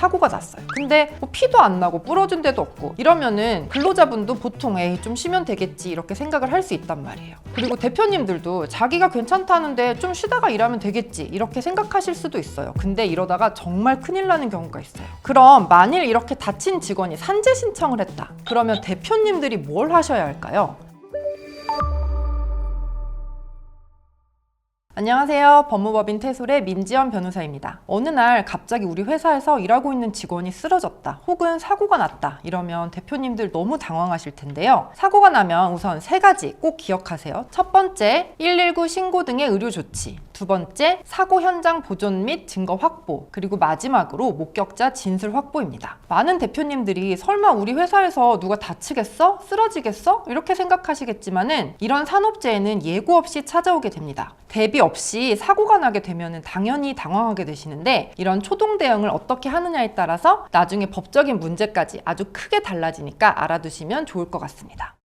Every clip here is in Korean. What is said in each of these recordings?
사고가 났어요. 근데 뭐 피도 안 나고 부러진 데도 없고 이러면은 근로자분도 보통 에이 좀 쉬면 되겠지 이렇게 생각을 할 수 있단 말이에요. 그리고 대표님들도 자기가 괜찮다는데 좀 쉬다가 일하면 되겠지 이렇게 생각하실 수도 있어요. 근데 이러다가 정말 큰일 나는 경우가 있어요. 그럼 만일 이렇게 다친 직원이 산재 신청을 했다. 그러면 대표님들이 뭘 하셔야 할까요? 안녕하세요. 법무법인 태솔의 민지연 변호사입니다. 어느 날 갑자기 우리 회사에서 일하고 있는 직원이 쓰러졌다. 혹은 사고가 났다. 이러면 대표님들 너무 당황하실 텐데요. 사고가 나면 우선 세 가지 꼭 기억하세요. 첫 번째, 119 신고 등의 의료 조치. 두 번째, 사고 현장 보존 및 증거 확보. 그리고 마지막으로 목격자 진술 확보입니다. 많은 대표님들이 설마 우리 회사에서 누가 다치겠어? 쓰러지겠어? 이렇게 생각하시겠지만은 이런 산업재해는 예고 없이 찾아오게 됩니다. 대비 없이 사고가 나게 되면 당연히 당황하게 되시는데 이런 초동 대응을 어떻게 하느냐에 따라서 나중에 법적인 문제까지 아주 크게 달라지니까 알아두시면 좋을 것 같습니다.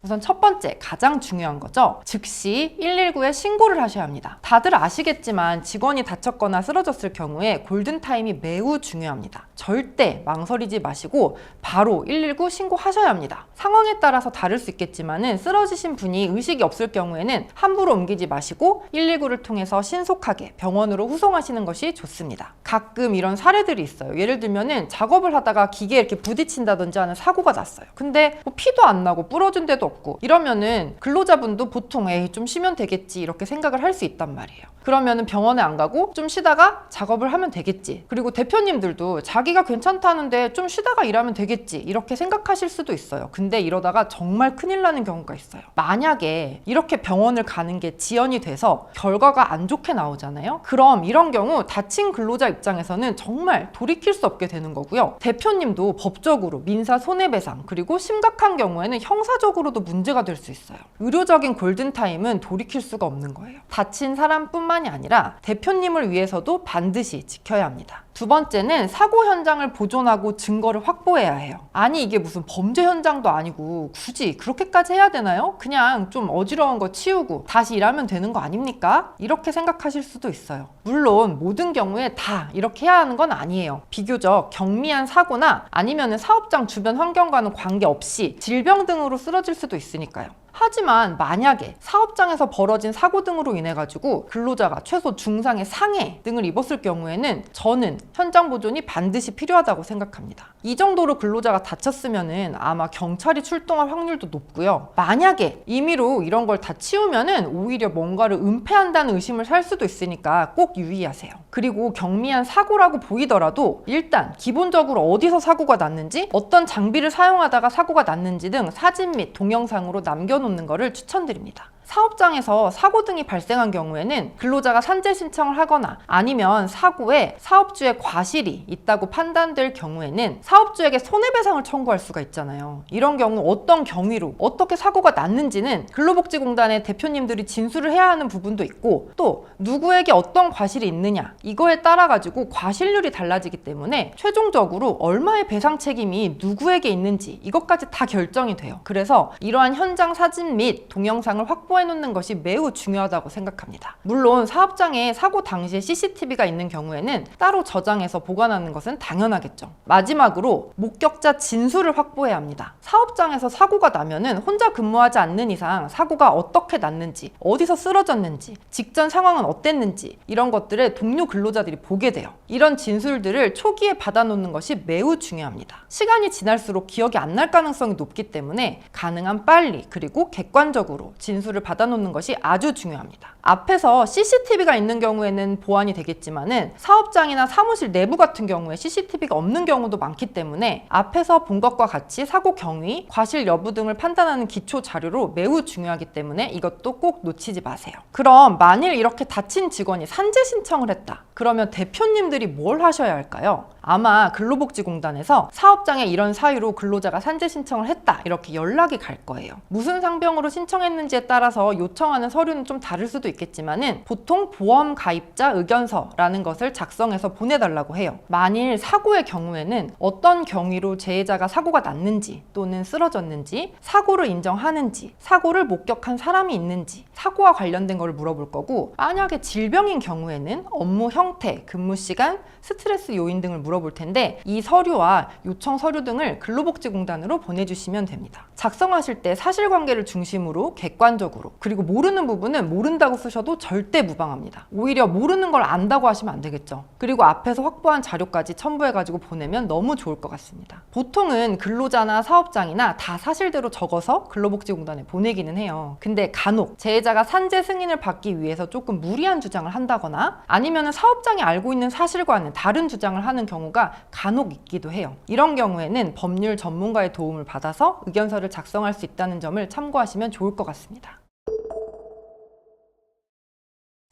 우선 첫 번째 가장 중요한 거죠. 즉시 119에 신고를 하셔야 합니다. 다들 아시겠지만 직원이 다쳤거나 쓰러졌을 경우에 골든타임이 매우 중요합니다. 절대 망설이지 마시고 바로 119 신고하셔야 합니다. 상황에 따라서 다를 수 있겠지만은 쓰러지신 분이 의식이 없을 경우에는 함부로 옮기지 마시고 119를 통해서 신속하게 병원으로 후송하시는 것이 좋습니다. 가끔 이런 사례들이 있어요. 예를 들면은 작업을 하다가 기계에 이렇게 부딪힌다든지 하는 사고가 났어요. 근데 뭐 피도 안 나고 부러진 데도 없고 이러면은 근로자분도 보통 에이 좀 쉬면 되겠지 이렇게 생각을 할 수 있단 말이에요. 그러면은 병원에 안 가고 좀 쉬다가 작업을 하면 되겠지. 그리고 대표님들도 자기가 괜찮다는데 좀 쉬다가 일하면 되겠지 이렇게 생각하실 수도 있어요. 근데 이러다가 정말 큰일 나는 경우가 있어요. 만약에 이렇게 병원을 가는 게 지연이 돼서 결과가 안 좋게 나오잖아요. 그럼 이런 경우 다친 근로자 입장에서는 정말 돌이킬 수 없게 되는 거고요. 대표님도 법적으로 민사 손해배상 그리고 심각한 경우에는 형사적으로도 문제가 될 수 있어요. 의료적인 골든타임은 돌이킬 수가 없는 거예요. 다친 사람뿐만이 아니라 대표님을 위해서도 반드시 지켜야 합니다. 두 번째는 사고 현장을 보존하고 증거를 확보해야 해요. 아니 이게 무슨 범죄 현장도 아니고 굳이 그렇게까지 해야 되나요? 그냥 좀 어지러운 거 치우고 다시 일하면 되는 거 아닙니까? 이렇게 생각하실 수도 있어요. 물론 모든 경우에 다 이렇게 해야 하는 건 아니에요. 비교적 경미한 사고나 아니면 사업장 주변 환경과는 관계없이 질병 등으로 쓰러질 수도 있으니까요. 하지만 만약에 사업장에서 벌어진 사고 등으로 인해 가지고 근로자가 최소 중상의 상해 등을 입었을 경우에는 저는 현장 보존이 반드시 필요하다고 생각합니다. 이 정도로 근로자가 다쳤으면은 아마 경찰이 출동할 확률도 높고요. 만약에 임의로 이런 걸 다 치우면은 오히려 뭔가를 은폐한다는 의심을 살 수도 있으니까 꼭 유의하세요. 그리고 경미한 사고라고 보이더라도 일단 기본적으로 어디서 사고가 났는지 어떤 장비를 사용하다가 사고가 났는지 등 사진 및 동영상으로 남겨놓는 것을 추천드립니다. 사업장에서 사고 등이 발생한 경우에는 근로자가 산재 신청을 하거나 아니면 사고에 사업주의 과실이 있다고 판단될 경우에는 사업주에게 손해배상을 청구할 수가 있잖아요. 이런 경우 어떤 경위로 어떻게 사고가 났는지는 근로복지공단의 대표님들이 진술을 해야 하는 부분도 있고 또 누구에게 어떤 과실이 있느냐 이거에 따라 가지고 과실률이 달라지기 때문에 최종적으로 얼마의 배상 책임이 누구에게 있는지 이것까지 다 결정이 돼요. 그래서 이러한 현장 사진 및 동영상을 확보 놓는 것이 매우 중요하다고 생각합니다. 물론 사업장에 사고 당시에 CCTV가 있는 경우에는 따로 저장해서 보관하는 것은 당연하겠죠. 마지막으로 목격자 진술을 확보해야 합니다. 사업장에서 사고가 나면은 혼자 근무하지 않는 이상 사고가 어떻게 났는지, 어디서 쓰러졌는지, 직전 상황은 어땠는지 이런 것들을 동료 근로자들이 보게 돼요. 이런 진술들을 초기에 받아놓는 것이 매우 중요합니다. 시간이 지날수록 기억이 안 날 가능성이 높기 때문에 가능한 빨리 그리고 객관적으로 진술을 받아놓는 것이 아주 중요합니다. 앞에서 CCTV가 있는 경우에는 보완이 되겠지만은 사업장이나 사무실 내부 같은 경우에 CCTV가 없는 경우도 많기 때문에 앞에서 본 것과 같이 사고 경위, 과실 여부 등을 판단하는 기초 자료로 매우 중요하기 때문에 이것도 꼭 놓치지 마세요. 그럼 만일 이렇게 다친 직원이 산재 신청을 했다. 그러면 대표님들이 뭘 하셔야 할까요? 아마 근로복지공단에서 사업장에 이런 사유로 근로자가 산재 신청을 했다 이렇게 연락이 갈 거예요. 무슨 상병으로 신청했는지에 따라서 요청하는 서류는 좀 다를 수도 있겠지만은 보통 보험 가입자 의견서라는 것을 작성해서 보내달라고 해요. 만일 사고의 경우에는 어떤 경위로 재해자가 사고가 났는지 또는 쓰러졌는지 사고를 인정하는지 사고를 목격한 사람이 있는지 사고와 관련된 걸 물어볼 거고 만약에 질병인 경우에는 업무 형 형태, 근무 시간, 스트레스 요인 등을 물어볼 텐데 이 서류와 요청 서류 등을 근로복지공단으로 보내주시면 됩니다. 작성하실 때 사실관계를 중심으로 객관적으로 그리고 모르는 부분은 모른다고 쓰셔도 절대 무방합니다. 오히려 모르는 걸 안다고 하시면 안 되겠죠. 그리고 앞에서 확보한 자료까지 첨부해가지고 보내면 너무 좋을 것 같습니다. 보통은 근로자나 사업장이나 다 사실대로 적어서 근로복지공단에 보내기는 해요. 근데 간혹 재해자가 산재 승인을 받기 위해서 조금 무리한 주장을 한다거나 아니면 사업 장이 알고 있는 사실과는 다른 주장을 하는 경우가 간혹 있기도 해요. 이런 경우에는 법률 전문가의 도움을 받아서 의견서를 작성할 수 있다는 점을 참고하시면 좋을 것 같습니다.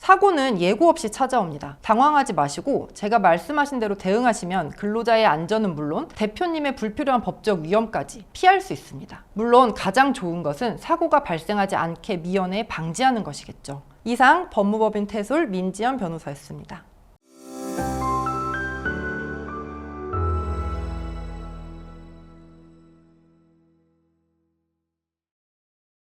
사고는 예고 없이 찾아옵니다. 당황하지 마시고 제가 말씀하신 대로 대응하시면 근로자의 안전은 물론 대표님의 불필요한 법적 위험까지 피할 수 있습니다. 물론 가장 좋은 것은 사고가 발생하지 않게 미연에 방지하는 것이겠죠. 이상 법무법인 태솔 민지연 변호사였습니다.